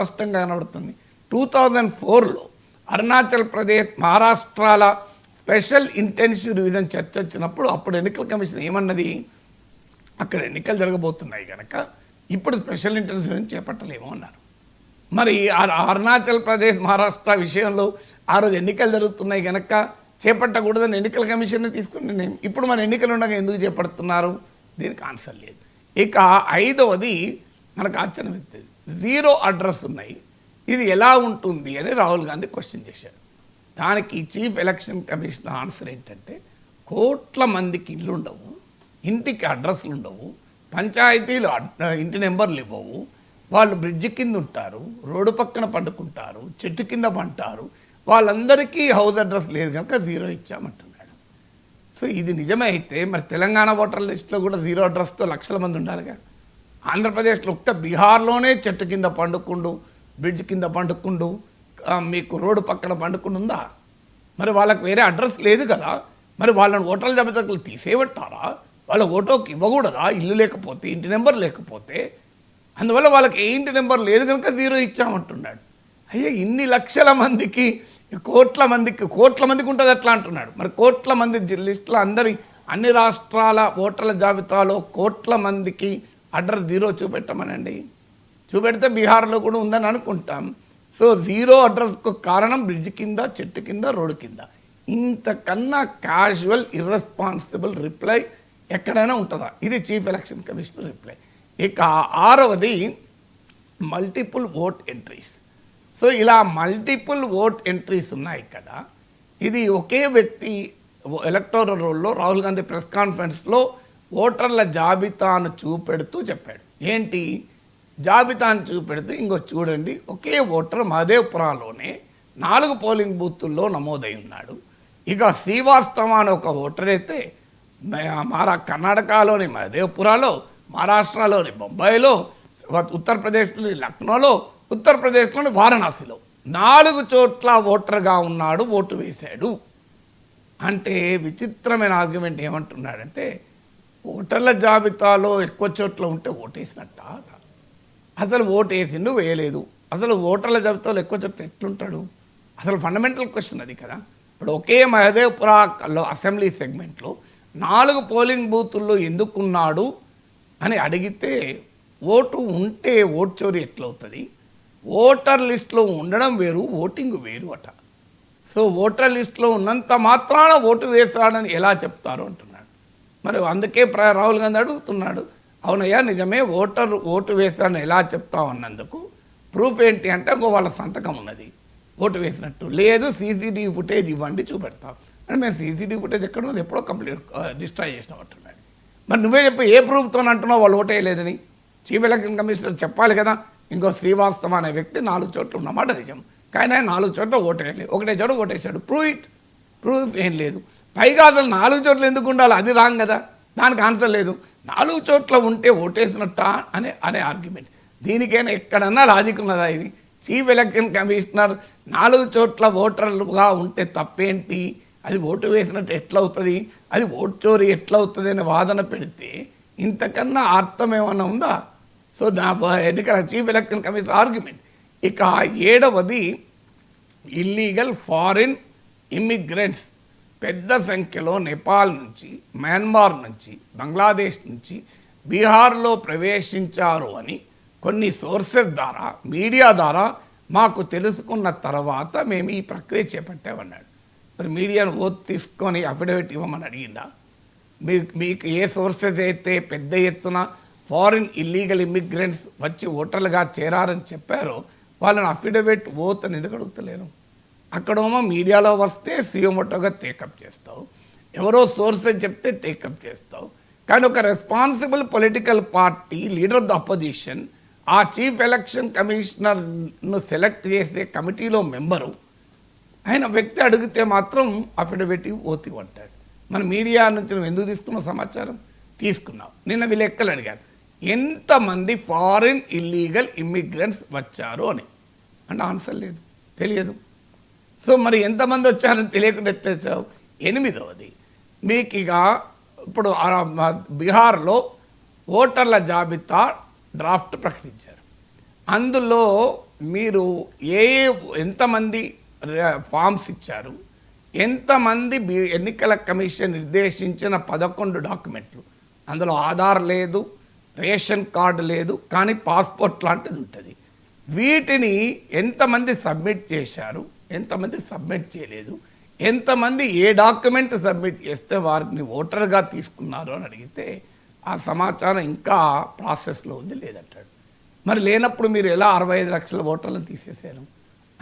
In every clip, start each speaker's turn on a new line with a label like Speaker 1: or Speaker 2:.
Speaker 1: స్పష్టంగా కనబడుతుంది. Two thousand ఫోర్లో అరుణాచల్ ప్రదేశ్ మహారాష్ట్రాల స్పెషల్ ఇంటెన్సివ్ రివిజన్ చర్చ వచ్చినప్పుడు అప్పుడు ఎన్నికల కమిషన్ ఏమన్నది? అక్కడ ఎన్నికలు జరగబోతున్నాయి కనుక ఇప్పుడు స్పెషల్ ఇంటెన్సివ్ చేపట్టలేము అన్నారు. మరి అరుణాచల్ ప్రదేశ్ మహారాష్ట్ర విషయంలో ఆ రోజు ఎన్నికలు జరుగుతున్నాయి కనుక చేపట్టకూడదని ఎన్నికల కమిషన్ తీసుకుని నిర్ణయం. ఇప్పుడు మన ఎన్నికలు ఉండగా ఎందుకు చేపడుతున్నారు? దీనికి ఆన్సర్ లేదు. ఇక ఐదవది మనకు ఆశ్చర్యం జీరో అడ్రస్ ఉన్నాయి. ఇది ఎలా ఉంటుంది అని రాహుల్ గాంధీ క్వశ్చన్ చేశారు. దానికి చీఫ్ ఎలక్షన్ కమిషన్ ఆన్సర్ ఏంటంటే కోట్ల మందికి ఇల్లు ఉండవు ఇంటికి అడ్రస్లు ఉండవు పంచాయతీలు ఇంటి నెంబర్లు ఇవ్వవు వాళ్ళు బ్రిడ్జ్ కింద ఉంటారు రోడ్డు పక్కన పండుకుంటారు చెట్టు కింద పంటారు వాళ్ళందరికీ హౌస్ అడ్రస్ లేదు కనుక జీరో ఇచ్చామంటున్నాడు. సో ఇది నిజమైతే మరి తెలంగాణ ఓటర్ లిస్టులో కూడా జీరో అడ్రస్తో లక్షల మంది ఉండాలిగా. ఆంధ్రప్రదేశ్లో ఒక్క బీహార్లోనే చెట్టు కింద పండుకుండు బ్రిడ్జ్ కింద పండుకుండు మీకు రోడ్డు పక్కన పండుకుండు ఉందా మరి వాళ్ళకి వేరే అడ్రస్ లేదు కదా? మరి వాళ్ళని ఓటర్ల జాబితాకులు తీసేయబట్టారా? వాళ్ళ ఓటోకి ఇవ్వకూడదా? ఇల్లు లేకపోతే ఇంటి నెంబర్ లేకపోతే? అందువల్ల వాళ్ళకి ఏ ఇంటి నెంబర్ లేదు కనుక జీరో ఇచ్చామంటున్నాడు. అయ్యే ఇన్ని లక్షల మందికి కోట్ల మందికి కోట్ల మందికి ఉంటుంది ఎట్లా అంటున్నాడు? మరి కోట్ల మంది జి- లిస్టులో అందరి అన్ని రాష్ట్రాల ఓటర్ల జాబితాలో కోట్ల మందికి అడ్రస్ జీరో చూపెట్టమనండి. చూపెడితే బీహార్లో కూడా ఉందని అనుకుంటాం. సో జీరో అడ్రస్కు కారణం బ్రిడ్జ్ కింద చెట్టు కింద రోడ్డు కింద. ఇంతకన్నా క్యాజువల్ ఇర్రెస్పాన్సిబుల్ రిప్లై ఎక్కడైనా ఉంటుందా? ఇది చీఫ్ ఎలక్షన్ కమిషనర్ రిప్లై ఇక ఆరవది మల్టిపుల్ ఓట్ ఎంట్రీస్ సో ఇలా మల్టిపుల్ ఓట్ ఎంట్రీస్ ఉన్నాయి కదా. ఇది ఒకే వ్యక్తి ఎలక్టోరల్ రోల్లో రాహుల్ గాంధీ ప్రెస్ కాన్ఫరెన్స్లో ఓటర్ల జాబితాను చూపెడుతూ చెప్పాడు. ఏంటి? జాబితాను చూపెడుతూ ఇంకో చూడండి ఒకే ఓటర్ మహదేవ్పురాలోనే నాలుగు పోలింగ్ బూతుల్లో నమోదై ఉన్నాడు. ఇక శ్రీవాస్తవ అనే ఒక ఓటర్ అయితే మారా కర్ణాటకలోని మహదేవ్పురాలో మహారాష్ట్రలోని బొంబాయిలో ఉత్తరప్రదేశ్లోని లక్నోలో ఉత్తరప్రదేశ్లోని వారణాసిలో నాలుగు చోట్ల ఓటర్గా ఉన్నాడు ఓటు వేశాడు. అంటే విచిత్రమైన ఆర్గ్యుమెంట్ ఏమంటున్నాడంటే ఓటర్ల జాబితాలో ఎక్కువ చోట్ల ఉంటే ఓటేసినట్ట అసలు ఓటు వేసిండు వేయలేదు. అసలు ఓటర్ల జాబితాలో ఎక్కువ చోట్ల ఎట్లుంటాడు? అసలు ఫండమెంటల్ క్వశ్చన్ అది కదా. ఇప్పుడు ఒకే మహదేవ్పురాలో అసెంబ్లీ సెగ్మెంట్లో నాలుగు పోలింగ్ బూతుల్లో ఎందుకున్నాడు అని అడిగితే ఓటు ఉంటే ఓటు చోరీ ఎట్లవుతుంది? ఓటర్ లిస్టులో ఉండడం వేరు ఓటింగ్ వేరు అట. సో ఓటర్ లిస్టులో ఉన్నంత మాత్రాన ఓటు వేస్తాడని ఎలా చెప్తారు అంటున్నారు మరి అందుకే ప్ర- రాహుల్ గాంధీ అడుగుతున్నాడు. అవునయ్యా నిజమే ఓటర్ ఓటు వేశాను ఎలా చెప్తావు అన్నందుకు? ప్రూఫ్ ఏంటి అంటే ఇంకో వాళ్ళ సంతకం ఉన్నది. ఓటు వేసినట్టు. లేదు సీసీటీవీ ఫుటేజ్ ఇవ్వండి చూపెడతాం. అంటే మేము సీసీటీవీ ఫుటేజ్ ఎక్కడ ఉంది ఎప్పుడో కంప్లీట్ డిస్ట్రాయ్ చేసినట్టున్నాడు మరి నువ్వే చెప్పి ఏ ప్రూఫ్తో అంటున్నావు? వాళ్ళు ఓటేయలేదని చీఫ్ ఎలక్షన్ కమిషనర్ చెప్పాలి కదా. ఇంకో శ్రీవాస్తవ అనే వ్యక్తి నాలుగు చోట్ల ఉన్నమాట నిజం. కానీ ఆయన నాలుగు చోట్ల ఓటేయలేదు ఒకటే చోట ఓటేశాడు ప్రూవ్ ఇట్. ప్రూఫ్ ఏం లేదు. పైగా అసలు నాలుగు చోట్ల ఎందుకు ఉండాలి? అది రాంగ్ కదా. దానికి ఆన్సర్ లేదు. నాలుగు చోట్ల ఉంటే ఓటేసినట్ట అనే అనే ఆర్గ్యుమెంట్ దీనికైనా ఎక్కడన్నా లాజిక్ ఉన్నదా ఇది? చీఫ్ ఎలక్షన్ కమిషనర్ నాలుగు చోట్ల ఓటర్లుగా ఉంటే తప్పేంటి? అది ఓటు వేసినట్టు ఎట్లవుతుంది? అది ఓటు చోరీ ఎట్లవుతుంది అనే వాదన పెడితే ఇంతకన్నా అర్థం ఏమన్నా ఉందా? సో దా ఎన్నికల చీఫ్ ఎలక్షన్ కమిషనర్ ఆర్గ్యుమెంట్ ఇక ఏడవది ఇల్లీగల్ ఫారిన్ ఇమ్మిగ్రెంట్స్ పెద్ద సంఖ్యలో నేపాల్ నుంచి మయన్మార్ నుంచి బంగ్లాదేశ్ నుంచి బీహార్లో ప్రవేశించారు అని కొన్ని సోర్సెస్ ద్వారా మీడియా ద్వారా మాకు తెలుసుకున్న తర్వాత మేము ఈ ప్రక్రియ చేపట్టామన్నాడు. మరి మీడియాను ఓత్ తీసుకొని అఫిడవిట్ ఇవ్వమని అడిగిందా? మీకు మీకు ఏ సోర్సెస్ అయితే పెద్ద ఎత్తున ఫారిన్ ఇల్లీగల్ ఇమ్మిగ్రెంట్స్ వచ్చి ఓటర్లుగా చేరారని చెప్పారో వాళ్ళని అఫిడవిట్ ఓత్ అని ఎందుకు అడుగుతలేను అక్కడేమో మీడియాలో వస్తే సీఎంఓటోగా టేకప్ చేస్తావు. ఎవరో సోర్స్ అని చెప్తే టేకప్ చేస్తావు. కానీ ఒక responsible political party leader of the opposition ఆ చీఫ్ ఎలక్షన్ కమిషనర్ను సెలెక్ట్ చేసే కమిటీలో మెంబరు ఆయన వ్యక్తి అడిగితే మాత్రం అఫిడవిట్ ఓతి పడ్డాడు మన మీడియా నుంచి నువ్వు ఎందుకు తీసుకున్నావు సమాచారం? తీసుకున్నావు. నిన్న వీళ్ళు లెక్కలు అడిగారు. ఎంతమంది ఫారిన్ ఇల్లీగల్ ఇమ్మిగ్రెంట్స్ వచ్చారు అని. అంటే ఆన్సర్ లేదు. తెలియదు. సో మరి ఎంతమంది వచ్చారని తెలియకుండా ఎట్లా ఎనిమిదవది. మీకు ఇక ఇప్పుడు ఆ బీహార్లో ఓటర్ల జాబితా డ్రాఫ్ట్ ప్రకటించారు. అందులో మీరు ఏ ఏ ఎంతమంది ఫామ్స్ ఇచ్చారు? ఎంతమంది ఎన్నికల కమిషన్ నిర్దేశించిన పదకొండు డాక్యుమెంట్లు? అందులో ఆధార్ లేదు రేషన్ కార్డు లేదు కానీ పాస్పోర్ట్ లాంటిది ఉంటుంది. వీటిని ఎంతమంది సబ్మిట్ చేశారు? ఎంతమంది సబ్మిట్ చేయలేదు? ఎంతమంది ఏ డాక్యుమెంట్ సబ్మిట్ చేస్తే వారిని ఓటర్గా తీసుకున్నారు అని అడిగితే ఆ సమాచారం ఇంకా ప్రాసెస్లో ఉంది లేదంటాడు. మరి లేనప్పుడు మీరు ఎలా అరవై ఐదు లక్షల ఓటర్లను తీసేశారు?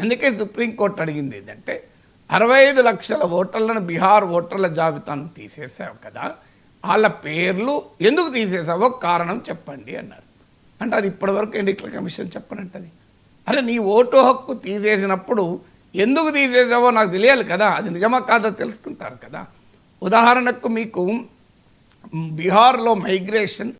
Speaker 1: అందుకే సుప్రీంకోర్టు అడిగింది ఏంటంటే అరవై ఐదు లక్షల ఓటర్లను బీహార్ ఓటర్ల జాబితాను తీసేసావు కదా వాళ్ళ పేర్లు ఎందుకు తీసేసావో కారణం చెప్పండి అన్నారు. అంటే అది ఇప్పటివరకు ఎన్నికల కమిషన్ చెప్పనంటది. అరే నీ ఓటు హక్కు తీసేసినప్పుడు ఎందుకు తీసేసావో నాకు తెలియాలి కదా. అది నిజమా కాదో తెలుసుకుంటారు కదా. ఉదాహరణకు మీకు బీహార్లో మైగ్రేషన్